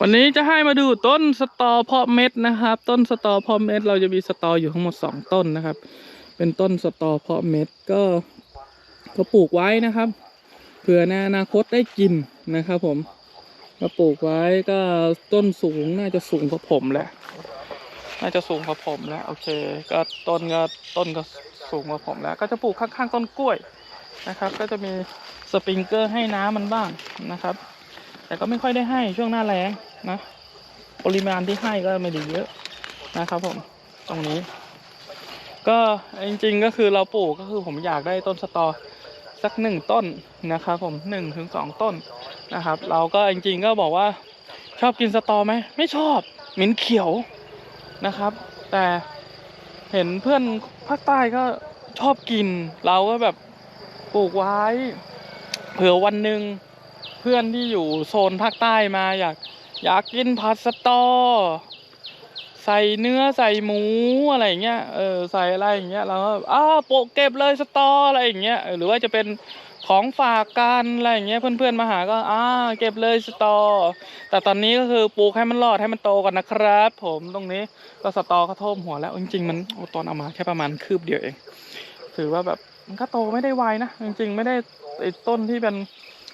วันนี้จะให้มาดูต้นสตอเพาะเม็ดนะครับ ต้นสตอเพาะเม็ด เราจะมีสตออยู่ทั้งหมดสองต้นนะครับ เป็นต้นสตอเพาะเม็ดก็ก็ปลูกไว้นะครับเผื่อในอนาคตได้กินนะครับ ผมก็ปลูกไว้ก็ต้นสูงน่าจะสูงกว่าผมแหละ น่าจะสูงกว่าผมแล้ว โอเค ก็ต้นก็ต้นก็สูงกว่าผมแล้ว ก็จะปลูกข้างๆต้นกล้วยนะครับ ก็จะมีสปริงเกอร์ให้น้ำมันบ้างนะครับ แต่ก็ไม่ค่อยได้ให้ช่วงหน้าแล้งนะ ปริมาณที่ให้ก็ไม่ได้เยอะนะครับผมตรงนี้ ก็จริงๆก็คือเราปลูกก็คือผมอยากได้ต้นสตอสักหนึ่งต้นนะครับผมหนึ่งถึงสองต้นนะครับ เราก็จริงๆก็บอกว่าชอบกินสตอไหมไม่ชอบเหม็นเขียวนะครับ แต่เห็นเพื่อนภาคใต้ก็ชอบกิน เราก็แบบปลูกไว้ เผื่อวันหนึ่ง เพื่อนที่อยู่โซนภาคใต้มาอยากอยากกินผัดสตอ ใส่เนื้อใส่หมูอะไรอย่างเงี้ยเออใส่อะไรอย่างเงี้ยเราก็อ้าวโปะเก็บเลยสตออะไรอย่างเงี้ยหรือว่าจะเป็นของฝากกันอะไรอย่างเงี้ยเพื่อนๆมาหาก็อ้าเก็บเลยสตอ แต่ตอนนี้ก็คือปลูกให้มันรอดให้มันโตก่อนนะครับ ผมตรงนี้ก็สตอเขาท่วมหัวแล้วจริงๆมันอตอนเอามาแค่ประมาณคืบเดียวเอง ถือว่าแบบมันก็โตไม่ได้ไวนะจริงๆ ไม่ได้ไอ้ต้นที่เป็น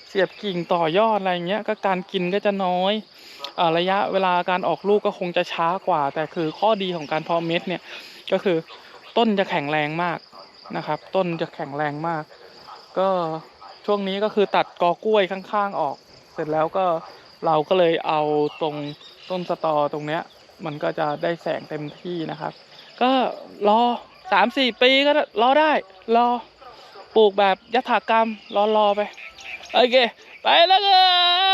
เสียบกิ่งต่อยอดอะไรเงี้ยก็การกินก็จะน้อยอระยะเวลาการออกลูกก็คงจะช้ากว่า แต่คือข้อดีของการเพาะเม็ดเนี่ยก็คือต้นจะแข็งแรงมากนะครับ ต้นจะแข็งแรงมาก ก็ช่วงนี้ก็คือตัดกอกล้วยข้างๆออก เสร็จแล้วก็เราก็เลยเอาตรงต้นสตอตรงเนี้ย มันก็จะได้แสงเต็มที่นะครับ ก็รอสามสี่ปีก็รอได้ รอปลูกแบบยถากรรมรอรอไป โอเคไปแล้วกัน